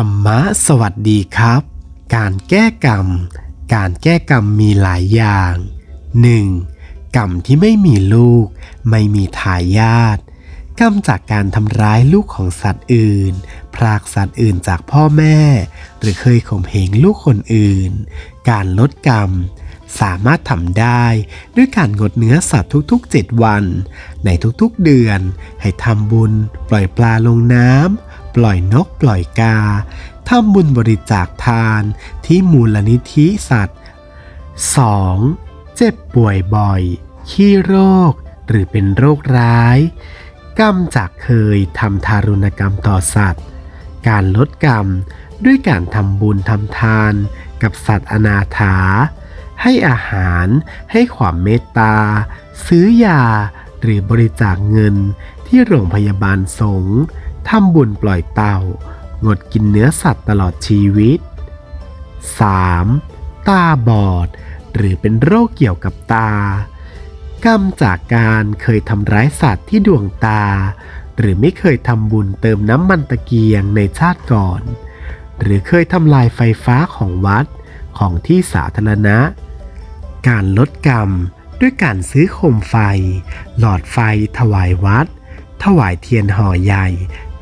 ธรรมะสวัสดีครับ การแก้กรรม การแก้กรรมมีหลายอย่าง 1. กรรมที่ไม่มีลูก ไม่มีทายาทกรรมจากการทำร้ายลูกของสัตว์อื่น พรากสัตว์อื่นจากพ่อแม่ หรือเคยข่มเหงลูกคนอื่น การลดกรรม สามารถทำได้ด้วยการงดเนื้อสัตว์ทุกๆ 7 วัน ในทุกๆเดือน ให้ทำบุญ ปล่อยปลาลงน้ำ ปล่อยนกปล่อยกาทำบุญบริจาคทานที่มูลนิธิสัตว์ 2. เจ็บป่วยบ่อย ขี้โรค หรือเป็นโรคร้าย กรรมจากเคยทำทารุณกรรมต่อสัตว์ การลดกรรมด้วยการทำบุญทำทาน กับสัตว์อนาถา ให้อาหาร ให้ความเมตตา ซื้อยา หรือบริจาคเงินที่โรงพยาบาลสงฆ์ ทำบุญปล่อยเต่า งดกินเนื้อสัตว์ตลอดชีวิต 3. ตาบอด หรือเป็นโรคเกี่ยวกับตา กรรมจากการเคยทำร้ายสัตว์ที่ดวงตา หรือไม่เคยทำบุญเติมน้ำมันตะเกียงในชาติก่อน หรือเคยทำลายไฟฟ้าของวัดของที่สาธารณะ การลดกรรมด้วยการซื้อโคมไฟ หลอดไฟถวายวัด ถวายเทียนห่อใหญ่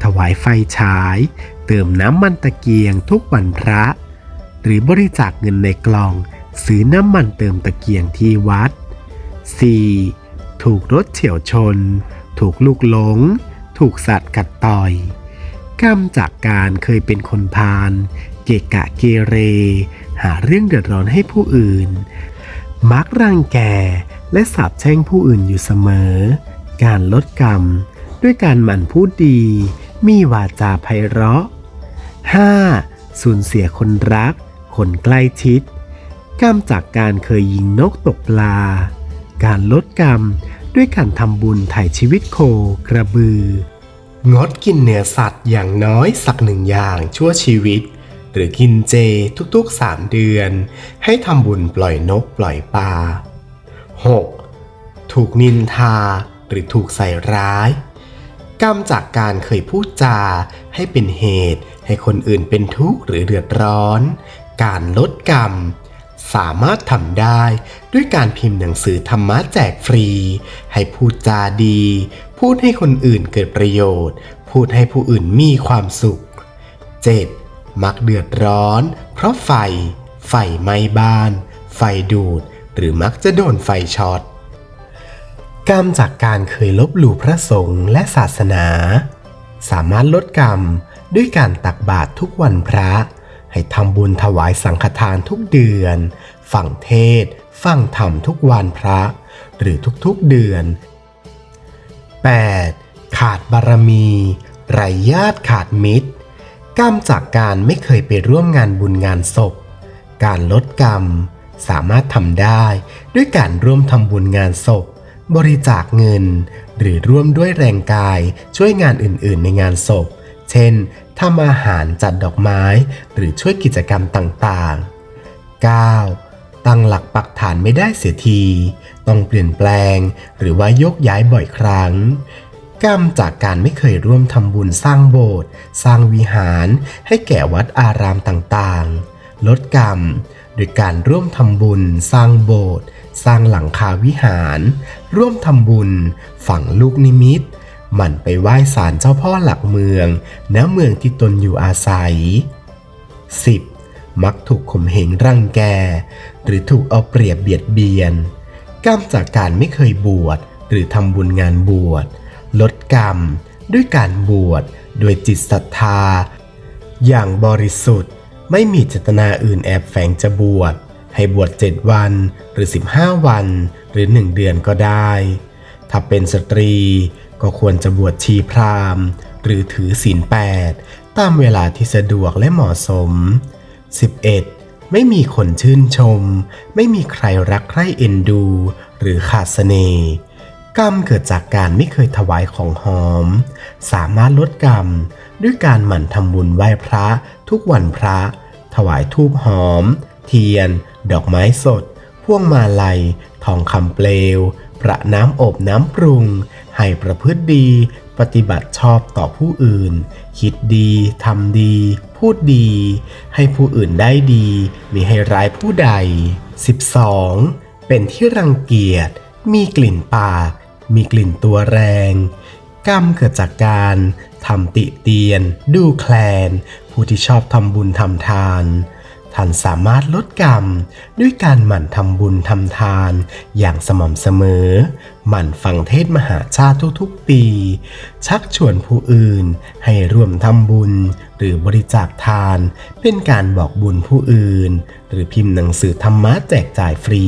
ถวายไฟฉาย เติมน้ำมันตะเกียงทุกวันพระ หรือบริจาคเงินในกล่อง ซื้อน้ำมันเติมตะเกียงที่วัด 4. ถูกรถเฉียวชน ถูกลูกหลง ถูกสัตว์กัดต่อย กรรมจากการเคยเป็นคนพาลเกะกะเกเร หาเรื่องเดือดร้อนให้ผู้อื่น มักรังแกและสาบแช่งผู้อื่นอยู่เสมอ การลดกรรม ด้วยการหมั่นพูดดี มีวาจาไพเราะ 5. สูญเสียคนรัก คนใกล้ชิด กรรมจากการเคยยิงนกตกปลา การลดกรรมด้วยการทำบุญถ่ายชีวิตโคกระบือ งดกินเนื้อสัตว์อย่างน้อยสักหนึ่งอย่างชั่วชีวิต หรือกินเจทุกๆ 3 เดือน ให้ทำบุญปล่อยนกปล่อยปลา 6. ถูกนินทาหรือถูกใส่ร้าย กรรมจากการเคยพูดจาให้เป็นเหตุ ให้คนอื่นเป็นทุกข์หรือเดือดร้อน การลดกรรม สามารถทำได้ด้วยการพิมพ์หนังสือธรรมะแจกฟรี ให้พูดจาดี พูดให้คนอื่นเกิดประโยชน์ พูดให้ผู้อื่นมีความสุข 7. มักเดือดร้อน เพราะไฟ ไฟไหม้บ้าน ไฟดูด หรือมักจะโดนไฟช็อต กรรมจากการเคยลบหลู่พระสงฆ์และศาสนา สามารถลดกรรมด้วยการตักบาตรทุกวันพระ ให้ทำบุญถวายสังฆทานทุกเดือน ฟังเทศ ฟังธรรมทุกวันพระ หรือทุกๆเดือน 8. ขาดบารมีไรญาติขาดมิตร กรรมจากการไม่เคยไปร่วมงานบุญงานศพ การลดกรรม สามารถทำได้ด้วยการร่วมทำบุญงานศพ บริจาคเงิน หรือร่วมด้วยแรงกายช่วยงานอื่นๆ ในงานศพ เช่นทำอาหารจัดดอกไม้ หรือช่วยกิจกรรมต่างๆ 9. ตั้งหลักปักฐานไม่ได้เสียที ต้องเปลี่ยนแปลง หรือว่ายกย้ายบ่อยครั้ง กรรมจากการไม่เคยร่วมทำบุญสร้างโบสถ์สร้างวิหาร ให้แก่วัดอารามต่างๆ ลดกรรมโดยการร่วมทำบุญ สร้างโบสถ์ สร้างหลังคาวิหาร ร่วมทำบุญ ฝังลูกนิมิตหมั่นไปไหว้ศาลเจ้าพ่อหลักเมืองณเมืองที่ตนอยู่อาศัย 10. มักถูกข่มเหงรังแก หรือถูกเอาเปรียบเบียดเบียนกรรมจากการไม่เคยบวชหรือทำบุญงานบวช ลดกรรม ด้วยการบวชโดยจิตศรัทธา อย่างบริสุทธิ์ไม่มีเจตนาอื่นแอบแฝงจะบวช ให้บวช 7 วันหรือ 15 วันหรือ 1 เดือนก็ได้ ถ้าเป็นสตรีก็ควรจะบวชชีพราหมณ์ หรือถือศีล8ตามเวลาที่สะดวกและเหมาะสม 11. ไม่มีคนชื่นชม ไม่มีใครรักใคร่เอ็นดู หรือขาดเสน่ห์กรรมเกิดจากการไม่เคยถวายของหอม สามารถลดกรรม ด้วยการหมั่นทำบุญไหว้พระทุกวันพระ ถวายธูปหอม เทียน ดอกไม้สด พวงมาลัย ทองคำเปลวประน้ำอบน้ำปรุง ให้ประพฤติดี ปฏิบัติชอบต่อผู้อื่น คิดดี ทำดี พูดดี ให้ผู้อื่นได้ดีมิให้ร้ายผู้ใด 12. เป็นที่รังเกียจ มีกลิ่นปาก มีกลิ่นตัวแรง กรรมเกิดจากการทำติเตียน ดูแคลน ผู้ที่ชอบทำบุญทำทาน ท่านสามารถลดกรรม ด้วยการหมั่นทำบุญทำทาน อย่างสม่ำเสมอ หมั่นฟังเทศมหาชาติทุกๆปี ชักชวนผู้อื่น ให้ร่วมทำบุญ หรือบริจาคทาน เป็นการบอกบุญผู้อื่น หรือพิมพ์หนังสือธรรมะแจกจ่ายฟรี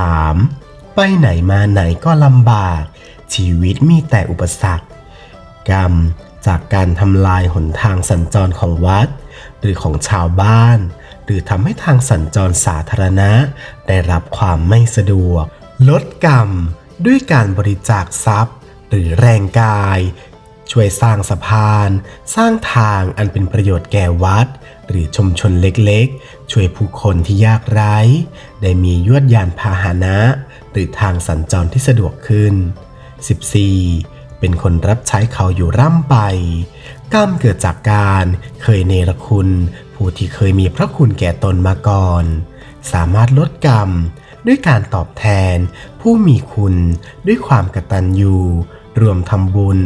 13. ไปไหนมาไหนก็ลำบาก ชีวิตมีแต่อุปสรรค กรรมจากการทำลายหนทางสัญจรของวัด หรือของชาวบ้าน หรือทำให้ทางสัญจรสาธารณะ ได้รับความไม่สะดวก ลดกรรม ด้วยการบริจาคทรัพย์ หรือแรงกาย ช่วยสร้างสะพาน สร้างทางอันเป็นประโยชน์แก่วัด หรือชุมชนเล็กๆ ช่วยผู้คนที่ยากไร้ ได้มียวดยานพาหนะ หรือทางสัญจรที่สะดวกขึ้น 14. เป็นคนรับใช้เขาอยู่ร่ำไป กรรมเกิดจากการเคยเนรคุณ ผู้ที่เคยมีพระคุณแก่ตนมาก่อน สามารถลดกรรมด้วยการตอบแทน ผู้มีคุณด้วยความกตัญญูรวมทำบุญ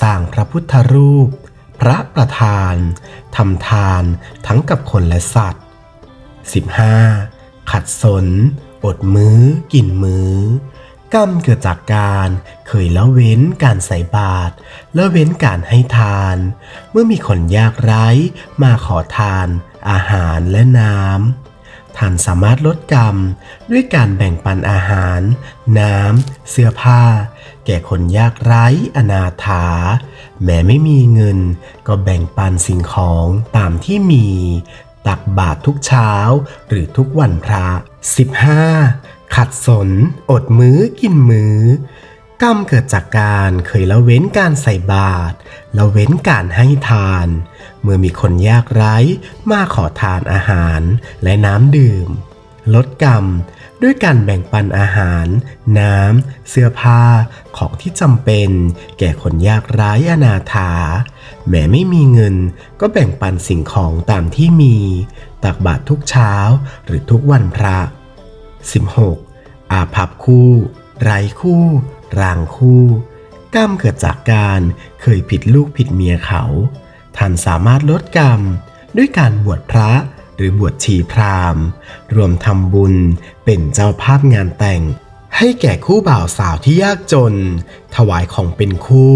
สร้างพระพุทธรูป พระประธานทำทานทั้งกับคนและสัตว์ 15. ขัดสน อดมื้อ กินมื้อ กรรมเกิดจากการเคยละเว้นการใส่บาตรละเว้นการให้ทาน เมื่อมีคนยากไร้มาขอทาน อาหารและน้ำท่านสามารถลดกรรมด้วยการแบ่งปันอาหาร น้ำ เสื้อผ้า แก่คนยากไร้อนาถา แม้ไม่มีเงิน ก็แบ่งปันสิ่งของตามที่มี ตักบาตรทุกเช้าหรือทุกวันพระ 15. ขัดสน อดมื้อกินมื้อกรรมเกิดจากการเคยละเว้นการใส่บาตรละเว้นการให้ทาน เมื่อมีคนยากไร้มาขอทานอาหารและน้ำดื่ม ลดกรรมด้วยการแบ่งปันอาหาร น้ำ เสื้อผ้าของที่จำเป็น แก่คนยากไร้อนาถา แม้ไม่มีเงินก็แบ่งปันสิ่งของตามที่มี ตักบาตรทุกเช้าหรือทุกวันพระ 16. อาภัพคู่ ไร้คู่รางคู่กรรมเกิดจากการเคยผิดลูกผิดเมียเขา ท่านสามารถลดกรรม ด้วยการบวชพระหรือบวชชีพราหมณ์ รวมทำบุญเป็นเจ้าภาพงานแต่ง ให้แก่คู่บ่าวสาวที่ยากจน ถวายของเป็นคู่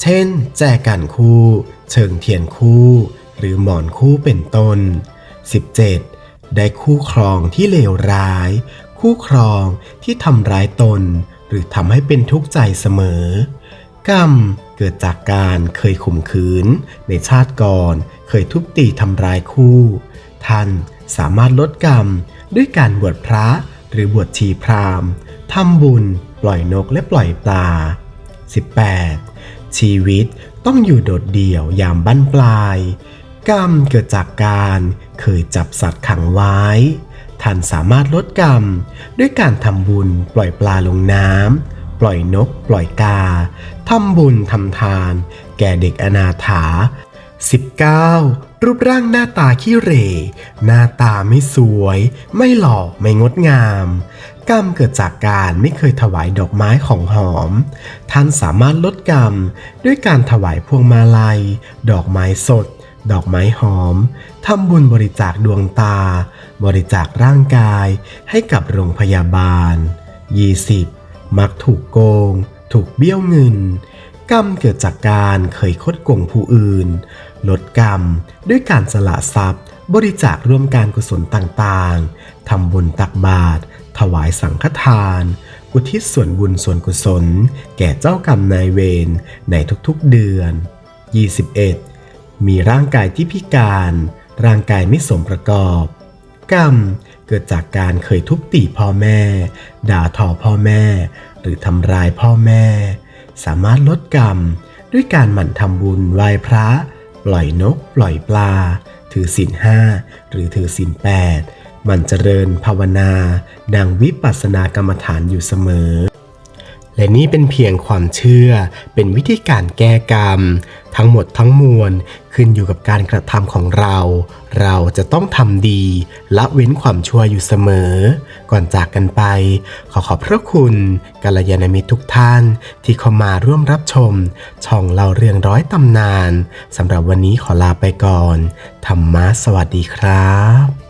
เช่น แจกันคู่ เชิงเทียนคู่ หรือหมอนคู่เป็นต้น 17. ได้คู่ครองที่เลวร้าย คู่ครองที่ทำร้ายตน หรือทำให้เป็นทุกข์ใจเสมอ กรรมเกิดจากการเคยข่มขืน ในชาติก่อน เคยทุบตีทำร้ายคู่ ท่านสามารถลดกรรมด้วยการบวชพระหรือบวชชีพราหมณ์ทำบุญ ปล่อยนกและปล่อยปลา 18. ชีวิตต้องอยู่โดดเดี่ยวยามบั้นปลาย กรรมเกิดจากการเคยจับสัตว์ขังไว้ ท่านสามารถลดกรรม ด้วยการทำบุญปล่อยปลาลงน้ำปล่อยนก ปล่อยกาทำบุญทำทาน แก่เด็กอนาถา 19. รูปร่างหน้าตาขี้เหร่ หน้าตาไม่สวย ไม่หล่อไม่งดงาม กรรมเกิดจากการไม่เคยถวายดอกไม้ของหอม ท่านสามารถลดกรรม ด้วยการถวายพวงมาลัย ดอกไม้สด ดอกไม้หอมทำบุญบริจาคดวงตา บริจาคร่างกายให้กับโรงพยาบาล 20. มักถูกโกง ถูกเบี้ยวเงิน กรรมเกิดจากการเคยคดโกงผู้อื่น ลดกรรมด้วยการสละทรัพย์ บริจาคร่วมการกุศลต่างๆ ทำบุญตักบาตรถวายสังฆทาน อุทิศส่วนบุญส่วนกุศล แก่เจ้ากรรมนายเวรในทุกๆเดือน 21. มีร่างกายที่พิการ ร่างกายไม่สมประกอบ กรรมเกิดจากการเคยทุบตีพ่อแม่ ด่าทอพ่อแม่ หรือทำร้ายพ่อแม่ สามารถลดกรรมด้วยการหมั่นทำบุญไหว้พระ ปล่อยนก ปล่อยปลา ถือศีลห้าหรือถือศีลแปดหมันเจริญภาวนา ดังวิปัสสนากรรมฐานอยู่เสมอ และนี่เป็นเพียงความเชื่อ เป็นวิธีการแก้กรรม ทั้งหมดทั้งมวลขึ้นอยู่กับการกระทำของเรา เราจะต้องทำดีละเว้นความชั่วอยู่เสมอ ก่อนจากกันไป ขอขอบพระคุณกัลยาณมิตรทุกท่าน ที่เข้ามาร่วมรับชม ช่องเล่าเรื่องร้อยตำนานสำหรับวันนี้ขอลาไปก่อนธรรมะสวัสดีครับ